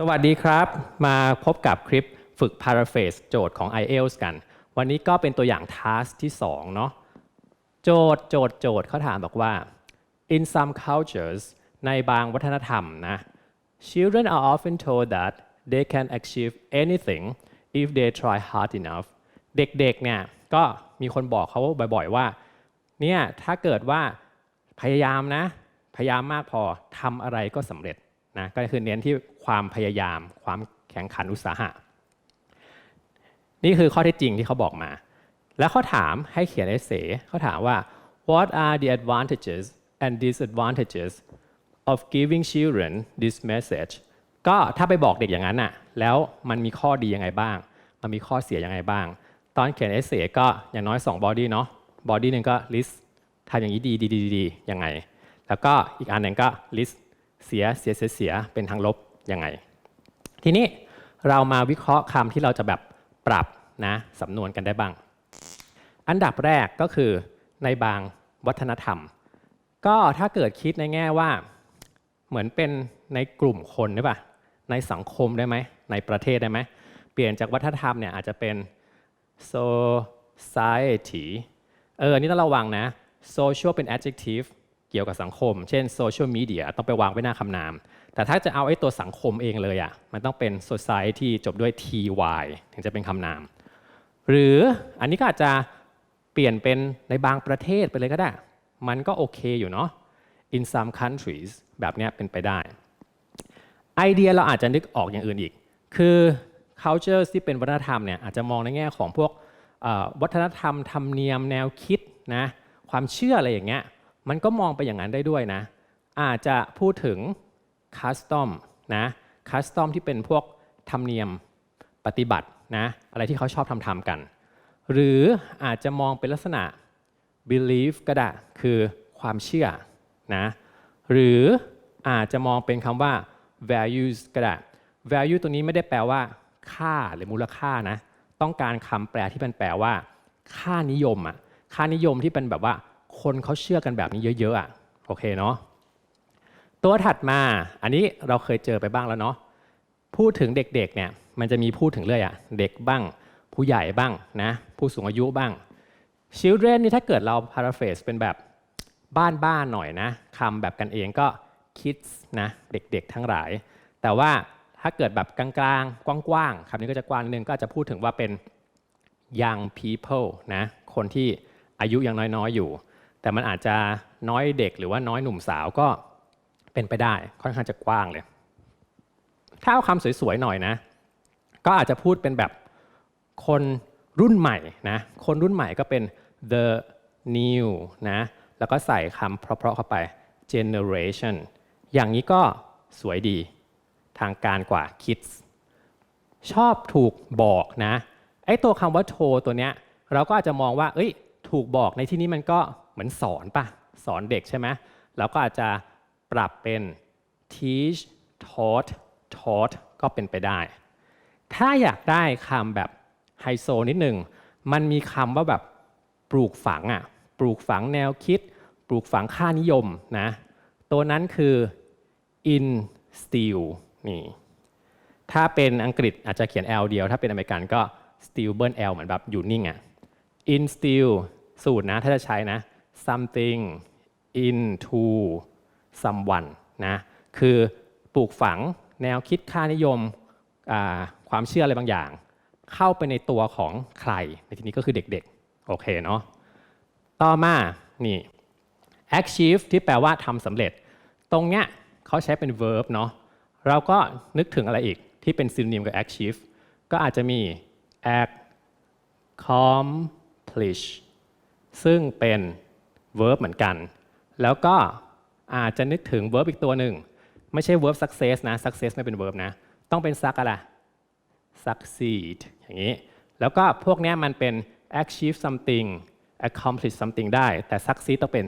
สวัสดีครับ มาพบกับคลิปฝึก paraphrase โจทย์ของ IELTS กัน วันนี้ก็เป็นตัวอย่าง task ที่ 2 เนาะโจทย์โจทย์โจทย์เขาถามบอกว่า in some cultures ในบางวัฒนธรรมนะ children are often told that they can achieve anything if they try hard enough เด็กๆเนี่ยก็มีคนบอกเขาบ่อยๆว่าเนี่ยถ้าเกิดว่าพยายามนะ พยายามมากพอทำอะไรก็สำเร็จ นะก็คือเน้นที่ความพยายาม ความแข่งขันอุตสาหะ นี่คือข้อเท็จจริงที่เขาบอกมา แล้วเขาถามให้เขียนเอเซเขาถามว่า what are the advantages and disadvantages of giving children this message ก็ถ้าไปบอกเด็กอย่างนั้นน่ะแล้วมันมีข้อดียังไงบ้าง มันมีข้อเสียยังไงบ้าง ตอนเขียนเอเซก็อย่างน้อย2 body เนาะ body หนึ่งก็ list ทำอย่างนี้ดีดีดีดียังไง แล้วก็อีกอันหนึ่งก็ list เสียเสียเสียเสียเป็นทางลบยังไง ทีนี้เรามาวิเคราะห์คำที่เราจะแบบปรับนะสำนวนกันได้บ้าง อันดับแรกก็คือในบางวัฒนธรรม ก็ถ้าเกิดคิดในแง่ว่าเหมือนเป็นในกลุ่มคนได้ปะในสังคมได้ไหม ในประเทศได้ไหม เปลี่ยนจากวัฒนธรรมเนี่ยอาจจะเป็น society เออนี่ต้องระวังนะ social เป็น adjective เกี่ยวกับสังคม เช่น social media ต้องไปวางไว้หน้าคำนาม แต่ถ้าจะเอาไอ้ตัวสังคมเองเลยอะ่ะมันต้องเป็น society จบด้วย ty ถึงจะเป็นคำนาม หรืออันนี้ก็อาจจะเปลี่ยนเป็นในบางประเทศไปเลยก็ได้ มันก็โอเคอยู่เนาะ in some countries แบบนี้เป็นไปได้ ไอเดียเราอาจจะนึกออกอย่างอื่นอีก คือ culture ที่เป็นวัฒนธรรมเนี่ยอาจจะมองในแง่ของพวกวัฒนธรรมธรรมเนียมแนวคิดนะความเชื่ออะไรอย่างเงี้ย มันก็มองไปอย่างนั้นได้ด้วยนะ อาจจะพูดถึง custom นะ custom ที่เป็นพวกธรรมเนียมปฏิบัตินะอะไรที่เขาชอบทำทำๆกัน หรืออาจจะมองเป็นลักษณะ belief ก็ได้คือความเชื่อนะหรืออาจจะมองเป็นคำว่า values ก็ได้ value ตัวนี้ไม่ได้แปลว่า ค่าหรือมูลค่านะ ต้องการคำแปลที่มันแปลว่า ค่านิยมอะค่านิยมที่เป็นแบบว่า คนเขาเชื่อกันแบบนี้เยอะๆอะโอเคเนาะตัวถัดมาอันนี้เราเคยเจอไปบ้างแล้วเนาะพูดถึงเด็กๆเนี่ยมันจะมีพูดถึงเรื่อยอะเด็กบ้าง ผู้ใหญ่บ้างนะผู้สูงอายุบ้าง children นี่ถ้าเกิดเรา paraphrase เป็นแบบบ้านๆหน่อยนะคำแบบกันเองก็ kids นะเด็กๆทั้งหลาย แต่ว่าถ้าเกิดแบบกลางๆ กว้างๆคำนี้ก็จะกว้างนิดนึงก็อาจจะพูดถึงว่าเป็น young people นะคนที่อายุยังน้อยๆอยู่ แต่มันอาจจะน้อยเด็กหรือว่าน้อยหนุ่มสาวก็เป็นไปได้ค่อนข้างจะกว้างเลย ถ้าเอาคำสวยๆหน่อยนะ ก็อาจจะพูดเป็นแบบคนรุ่นใหม่นะคนรุ่นใหม่ก็เป็น the new นะแล้วก็ใส่คำเพราะๆเข้าไป generation อย่างนี้ก็สวยดีทางการกว่า kids ชอบถูกบอกนะไอ้ตัวคำว่าโทตัวเนี้ยเราก็อาจจะมองว่า เอ้ย ถูกบอกในที่นี้มันก็ เหมือนสอนปะสอนเด็กใช่ไหมเราก็อาจจะปรับเป็น teach taught taught ก็เป็นไปได้ ถ้าอยากได้คำแบบไฮโซนิดหนึ่ง มันมีคำว่าแบบปลูกฝังอะ ปลูกฝังแนวคิด ปลูกฝังค่านิยมนะ ตัวนั้นคือ instill นี่ ถ้าเป็นอังกฤษอาจจะเขียน L เดียว ถ้าเป็นอเมริกันก็ still เบิ้ล L เหมือนแบบอยู่นิ่งอะ instill สูตรนะ ถ้าจะใช้นะ something into someone นะคือปลูกฝังแนวคิดค่านิยมความเชื่ออะไรบางอย่าง เข้าไปในตัวของใคร ในที่นี้ก็คือเด็กๆ โอเคเนาะต่อมา นี่ achieve ที่แปลว่าทำสำเร็จ ตรงเนี้ยเขาใช้เป็น verb เนาะเราก็นึกถึงอะไรอีกที่เป็น synonym กับ achieve ก็อาจจะมี accomplish ซึ่งเป็น verb เหมือนกัน แล้วก็อาจจะนึกถึง verb อีกตัวหนึ่ง ไม่ใช่ verb success นะ success ไม่เป็น verb นะ ต้องเป็น suck อะไร succeed อย่างนี้ แล้วก็พวกนี้มันเป็น achieve something accomplish something ได้ แต่ succeed ต้องเป็น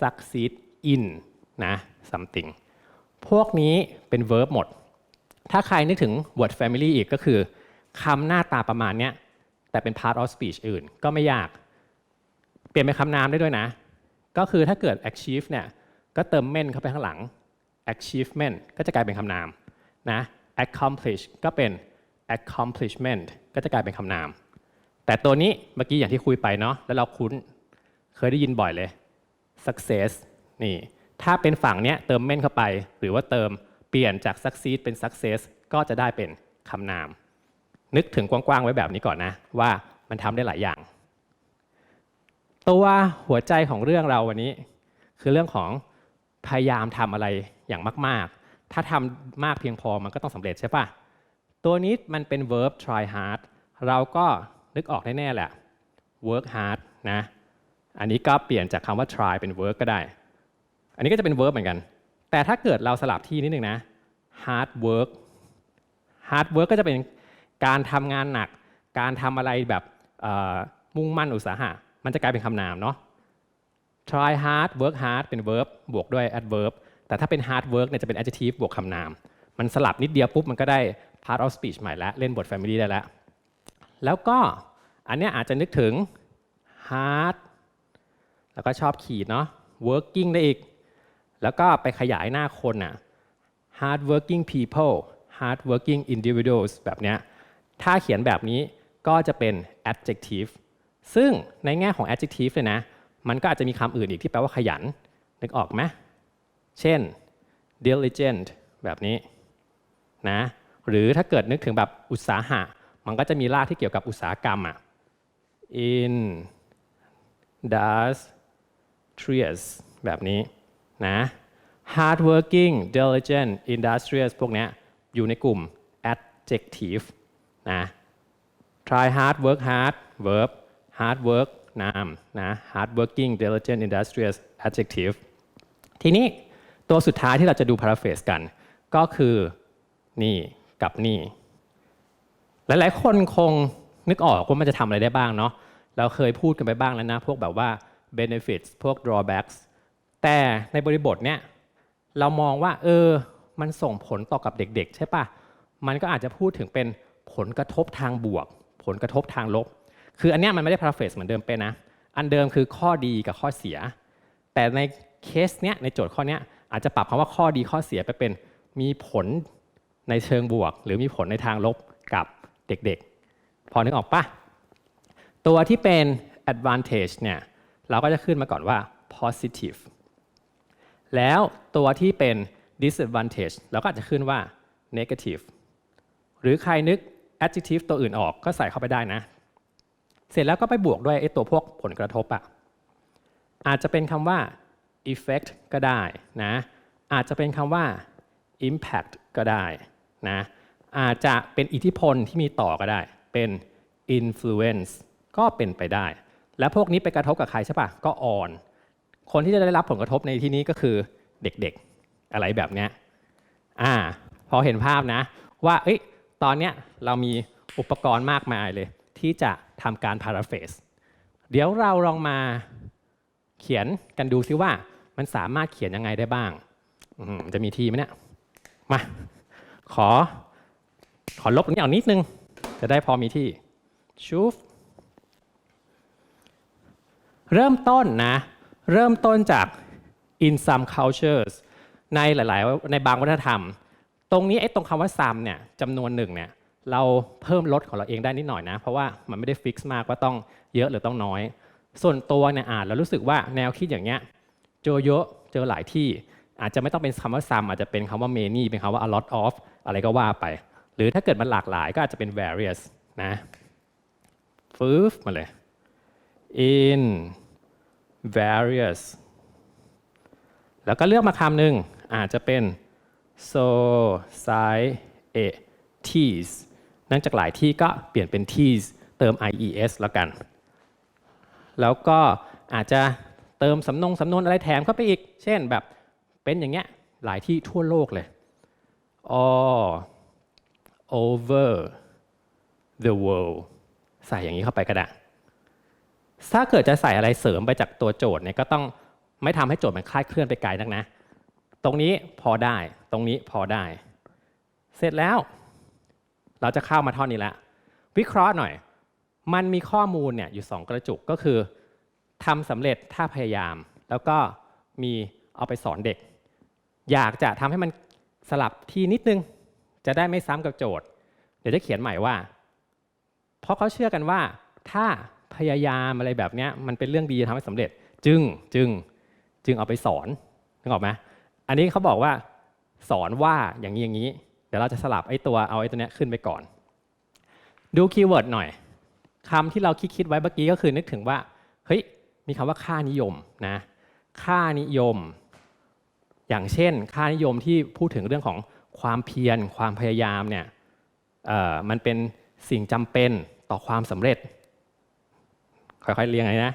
succeed in นะ something พวกนี้เป็น verb หมด ถ้าใครนึกถึง word family อีกก็คือคำหน้าตาประมาณนี้แต่เป็น part of speech อื่นก็ไม่ยาก เปลี่ยนเป็นคำนามได้ด้วยนะ คือถ้าเกิด achieve เนี่ยก็เติม ment เข้าไปข้างหลัง achievement ก็จะกลายเป็นคำนามนะ accomplish ก็เป็น accomplishment ก็จะกลายเป็นคำนาม แต่ตัวนี้เมื่อกี้อย่างที่คุยไปเนาะแล้วเราคุ้นเคยได้ยินบ่อยเลย success นี่ถ้าเป็นฝั่งเนี้ยเติมเม่นเข้าไป หรือว่าเติมเปลี่ยนจาก succeed เป็น success ก็จะได้เป็นคำนาม นึกถึงกว้างๆไว้แบบนี้ก่อนนะ ว่ามันทำได้หลายอย่าง ตัวหัวใจของเรื่องเราวันนี้ คือเรื่องของพยายามทำอะไรอย่างมาก ๆ ถ้าทำมากเพียงพอมันก็ต้องสำเร็จใช่ปะตัวนี้มันเป็น verb try hard เราก็นึกออกแน่ๆแหละ work hard นะอันนี้ก็เปลี่ยนจากคำว่า try เป็น work ก็ได้ อันนี้ก็จะเป็น verb เหมือนกัน แต่ถ้าเกิดเราสลับที่นิดนึงนะ hard work hard work ก็จะเป็นการทำงานหนัก การทำอะไรแบบมุ่งมั่นอุตสาหะ มันจะกลายเป็นคำนามเนาะ try hard work hard เป็น verb บวกด้วย adverb แต่ถ้าเป็น hard work เนี่ยจะเป็น adjective บวกคำนาม มันสลับนิดเดียวปุ๊บ มันก็ได้ part of speech ใหม่แล้ว เล่นบท family ได้แล้ว แล้วก็อันเนี้ยอาจจะนึกถึง hard แล้วก็ชอบขีดเนาะ working ได้อีก แล้วก็ไปขยายหน้าคนน่ะ hard working people hard working individuals แบบเนี้ย ถ้าเขียนแบบนี้ก็จะเป็น adjective ซึ่งในแง่ของ adjective เลยนะ มันก็อาจจะมีคำอื่นอีกที่แปลว่าขยัน นึกออกไหมเช่น diligent แบบนี้นะหรือถ้าเกิดนึกถึงแบบอุตสาหะ มันก็จะมีรากที่เกี่ยวกับอุตสาหกรรมอะ in industrious แบบนี้นะ hardworking diligent industrious พวกนี้อยู่ในกลุ่ม adjective นะ try hard work hard verb hard work นามนะ hard working diligent industrious adjective ทีนี้ตัวสุดท้ายที่เราจะดู paraphrase กัน ก็คือนี่กับนี่ หลายๆ คนคงนึกออกว่ามันจะทำอะไรได้บ้างเนาะเราเคยพูดกันไปบ้างแล้วนะ พวกแบบว่า benefits พวก drawbacks แต่ในบริบทเนี้ยเรามองว่า เออ มันส่งผลต่อกับเด็ก ๆ ใช่ปะมันก็อาจจะพูดถึงเป็นผลกระทบทางบวก ผลกระทบทางลบ คืออันนี้มันไม่ได้ paraphrase เหมือนเดิมเป็นะ อันเดิมคือข้อดีกับข้อเสีย แต่ในเคสเนี้ยในโจทย์ข้อเนี้ยอาจจะปรับคำว่าข้อดีข้อเสียไปเป็นมีผลในเชิงบวก หรือมีผลในทางลบกับเด็กๆ พอนึกออกปะตัวที่เป็น advantage เนี่ยเราก็จะขึ้นมาก่อนว่า positive แล้วตัวที่เป็น disadvantage เราก็อาจจะขึ้นว่า negative หรือใครนึก adjective ตัวอื่นออกก็ใส่เข้าไปได้นะ เสร็จแล้วก็ไปบวกด้วยไอ้ตัวพวกผลกระทบอะอาจจะเป็นคำว่า effect ก็ได้นะอาจจะเป็นคำว่า impact ก็ได้นะอาจจะเป็นอิทธิพลที่มีต่อก็ได้ เป็น influence ก็เป็นไปได้ แล้วพวกนี้ไปกระทบกับใครใช่ปะก็อ่อน คนที่จะได้รับผลกระทบในที่นี้ก็คือเด็กๆอะไรแบบเนี้ยอ่าพอเห็นภาพนะ ว่าเอ้ยตอนเนี้ยเรามีอุปกรณ์มากมายเลย ที่จะทำการ paraphrase เดี๋ยวเราลองมาเขียนกันดูซิว่ามันสามารถเขียนยังไงได้บ้างจะมีทีไหมเนี่ย มา ขอ ขอลบตรงนี้ออกนิดนึง จะได้พอมีที่ชูฟเริ่มต้นนะ เริ่มต้นจาก in some cultures ในหลาย ๆ ในบางวัฒนธรรม ตรงนี้ไอ้ตรงคำว่า some เนี่ยจำนวนหนึ่งเนี่ย เราเพิ่มลดของเราเองได้นิดหน่อยนะ เพราะว่ามันไม่ได้ฟิกซ์มากว่าต้องเยอะหรือต้องน้อย ส่วนตัวเนี่ยอ่านแล้วรู้สึกว่าแนวคิดอย่างเงี้ยเจอเยอะเจอหลายที่ อาจจะไม่ต้องเป็นคำว่า some อาจจะเป็นคำว่า many เป็นคำว่า a lot of อะไรก็ว่าไป หรือถ้าเกิดมันหลากหลายก็อาจจะเป็น various นะฟืบมาเลย in various แล้วก็เลือกมาคำหนึ่งอาจจะเป็น societies เนื่องจากหลายที่ก็เปลี่ยนเป็น ts เติม ies แล้วกัน แล้วก็อาจจะเติมสำนงสำนวนอะไรแถมเข้าไปอีก เช่นแบบเป็นอย่างเงี้ยหลายที่ทั่วโลกเลย all over the world ใส่อย่างนี้เข้าไปก็ได้ ถ้าเกิดจะใส่อะไรเสริมไปจากตัวโจทย์เนี่ยก็ต้องไม่ทำให้โจทย์มันคลาดเคลื่อนไปไกลนักนะ ตรงนี้พอได้ ตรงนี้พอได้ เสร็จแล้ว เราจะเข้ามาท่อนนี้แล้ววิเคราะห์หน่อย มันมีข้อมูลเนี่ยอยู่สองกระจุกก็คือทำสำเร็จถ้าพยายาม แล้วก็มีเอาไปสอนเด็ก อยากจะทำให้มันสลับที่นิดนึง จะได้ไม่ซ้ำกับโจทย์ เดี๋ยวจะเขียนใหม่ว่า เพราะเขาเชื่อกันว่า ถ้าพยายามอะไรแบบเนี้ยมันเป็นเรื่องดีทำให้สำเร็จ จึงจึงจึงเอาไปสอนนึกออกไหมอันนี้เขาบอกว่า สอนว่าอย่างนี้อย่างนี้ เดี๋ยวเราจะสลับไอ้ตัวเอาไอ้ตัวเนี้ยขึ้นไปก่อน ดูคีย์เวิร์ดหน่อยคำที่เราคิดคิดไว้เมื่อกี้ก็คือนึกถึงว่าเฮ้ยมีคำว่าค่านิยมนะค่านิยม อย่างเช่น ค่านิยมที่พูดถึงเรื่องของความเพียรความพยายามเนี่ยมันเป็นสิ่งจำเป็นต่อความสำเร็จ ค่อยๆเรียงเลยนะ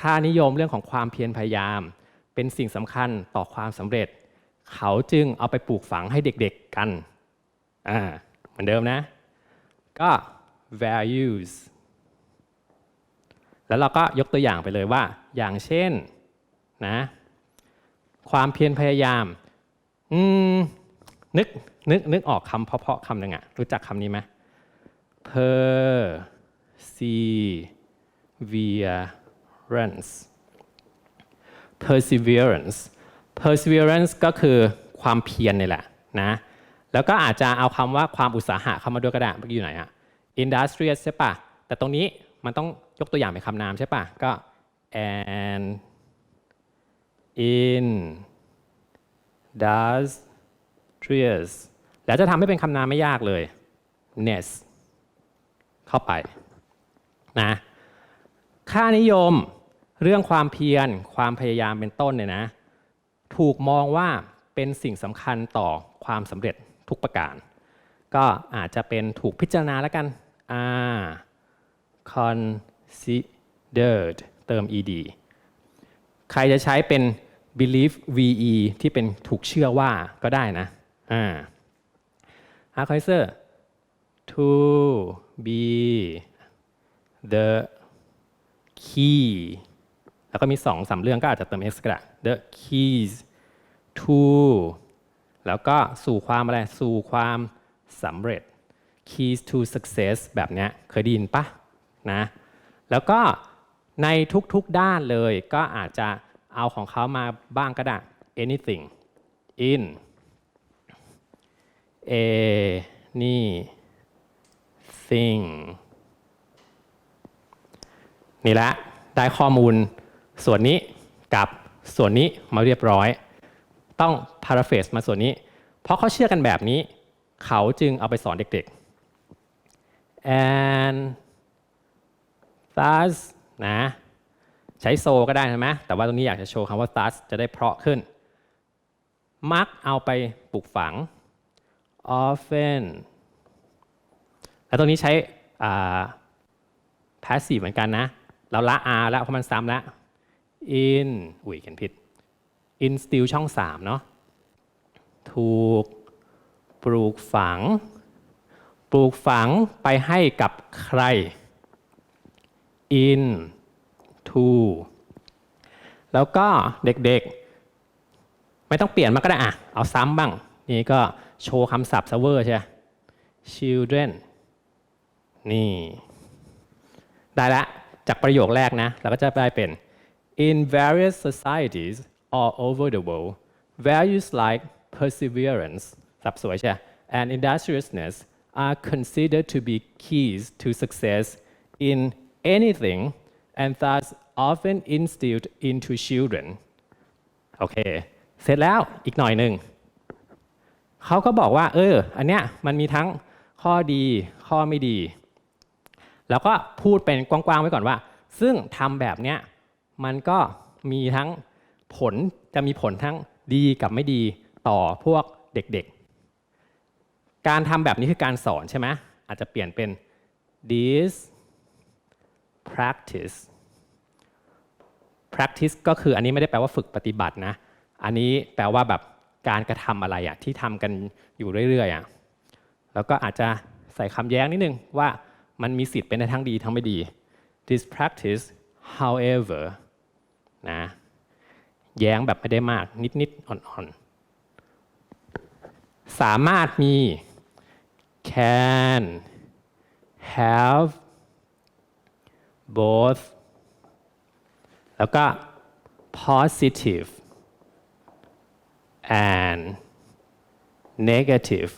ค่านิยมเรื่องของความเพียรพยายาม เป็นสิ่งสำคัญต่อความสำเร็จ เขาจึงเอาไปปลูกฝังให้เด็กๆกัน อ่าเหมือนเดิมนะ ก็ values แล้วเราก็ยกตัวอย่างไปเลยว่า อย่างเช่นนะความเพียรพยายาม อืม นึก นึก นึกออกคำเพาะๆคำหนึ่งอะรู้จักคำนี้ไหม perseverance perseverance perseverance ก็คือความเพียรนี่แหละนะ แล้วก็อาจจะเอาคำว่าความอุตสาหะเข้ามาด้วยก็ได้เมื่อกี้อยู่ไหนอะ industrious ใช่ปะแต่ตรงนี้มันต้องยกตัวอย่างเป็นคำนามใช่ปะก็ and in does trious แล้วจะทำให้เป็นคำนามไม่ยากเลย ness เข้าไปนะค่านิยมเรื่องความเพียร ความพยายามเป็นต้นเนี่ยนะ ถูกมองว่าเป็นสิ่งสำคัญต่อความสำเร็จ ทุกประการ ก็อาจจะเป็นถูกพิจารณาแล้วกัน are considered เติม ed ใครจะใช้เป็น believe ve ที่เป็นถูกเชื่อว่าก็ได้นะอ่า a r c h i s e r to be the key แล้วก็มีสองสามเรื่องก็อาจจะเติม x ก็ได้ the keys to แล้วก็สู่ความอะไร สู่ความสำเร็จ keys to success แบบเนี้ยเคยได้ยินปะนะ แล้วก็ในทุกๆด้านเลยก็อาจจะเอาของเขามาบ้างก็ได้ anything in anything นี่ละได้ข้อมูลส่วนนี้กับส่วนนี้มาเรียบร้อย ต้อง paraphrase มาส่วนนี้ เพราะเขาเชื่อกันแบบนี้ เขาจึงเอาไปสอนเด็กๆ and thus นะใช้โซก็ได้ใช่ไหมแต่ว่าตรงนี้อยากจะโชว์คำว่า thus จะได้เพราะขึ้น มักเอาไปปลูกฝัง often แล้วตรงนี้ใช้ passive เหมือนกันนะ เราละ r แล้วเพราะมันซ้ำแล้ว in อุ้ยเขียนผิด instill ช่อง3เนาะถูกปลูกฝัง ปลูกฝังไปให้กับใคร in to แล้วก็เด็กๆ ไม่ต้องเปลี่ยนมาก็ได้อะเอาซ้ำบ้าง นี่ก็โชว์คำศัพท์ server ใช่ children นี่ ได้ละ จากประโยคแรกนะ เราก็จะได้เป็น in various societies all over the world values like perseverance สับสวยใช่ and industriousness are considered to be keys to success in anything and thus often instilled into children โอเค เสร็จแล้วอีกหน่อยหนึ่ง เขาก็บอกว่า เออ อันเนี้ยมันมีทั้งข้อดีข้อไม่ดี แล้วก็พูดเป็นกว้างๆไว้ก่อนว่า ซึ่งทำแบบเนี้ยมันก็มีทั้ง ผลจะมีผลทั้งดีกับไม่ดีต่อพวกเด็กๆ การทำแบบนี้คือการสอนใช่ไหมอาจจะเปลี่ยนเป็น this practice practice ก็คืออันนี้ไม่ได้แปลว่าฝึกปฏิบัตินะ อันนี้แปลว่าแบบการกระทำอะไรอะที่ทำกันอยู่เรื่อยๆอะแล้วก็อาจจะใส่คำแย้งนิดนึงว่ามันมีสิทธิ์เป็นในทั้งดีทั้งไม่ดี this practice however นะ แย้งแบบไม่ได้มากนิดๆอ่อนๆ สามารถมี can have both แล้วก็ positive and negative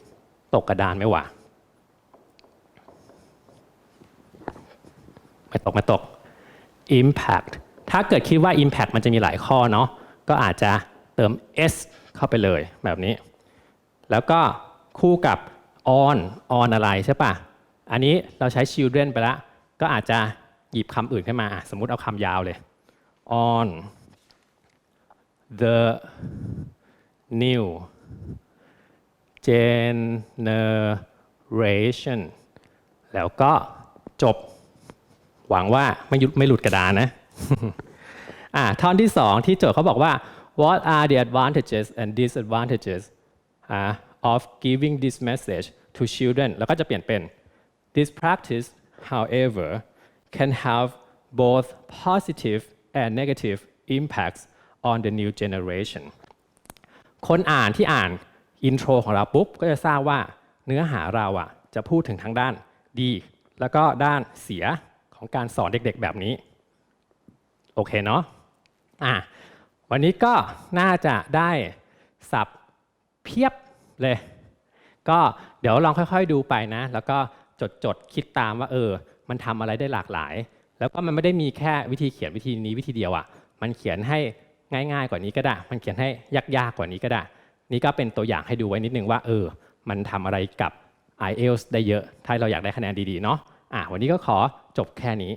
ตกกระดานไม่หวะไม่ตกไม่ตก impact ถ้าเกิดคิดว่า impact มันจะมีหลายข้อเนาะ ก็อาจจะเติม s เข้าไปเลยแบบนี้ แล้วก็คู่กับ on on อะไรใช่ปะอันนี้เราใช้ children ไปแล้วก็อาจจะหยิบคำอื่นขึ้นมาสมมุติเอาคำยาวเลย on the new generation แล้วก็จบ หวังว่าไม่หยุดไม่หลุดกระดานนะ อ่าท่อนที่สองที่โจทย์เขาบอกว่า what are the advantages and disadvantages อ่า of giving this message to children แล้วก็จะเปลี่ยนเป็น this practice however can have both positive and negative impacts on the new generation คนอ่านที่อ่านอินโทรของเราปุ๊บ ก็จะทราบว่าเนื้อหาเราอะจะพูดถึงทางด้านดี แล้วก็ด้านเสียของการสอนเด็กๆแบบนี้ โอเคเนาะ อะวันนี้ก็น่าจะได้สับเพียบเลย ก็เดี๋ยวลองค่อยๆดูไปนะ แล้วก็จดจดๆคิดตามว่าเออ มันทำอะไรได้หลากหลาย แล้วก็มันไม่ได้มีแค่วิธีเขียนวิธีนี้วิธีเดียวอะ่ะ มันเขียนให้ง่ายๆกว่านี้ก็ได้ มันเขียนให้ยากๆกว่านี้ก็ได้ นี่ก็เป็นตัวอย่างให้ดูไว้นิดนึงว่าเออ มันทำอะไรกับ IELTS ได้เยอะ ถ้าเราอยากได้คะแนนดีๆเนาะอะวันนี้ก็ขอจบแค่นี้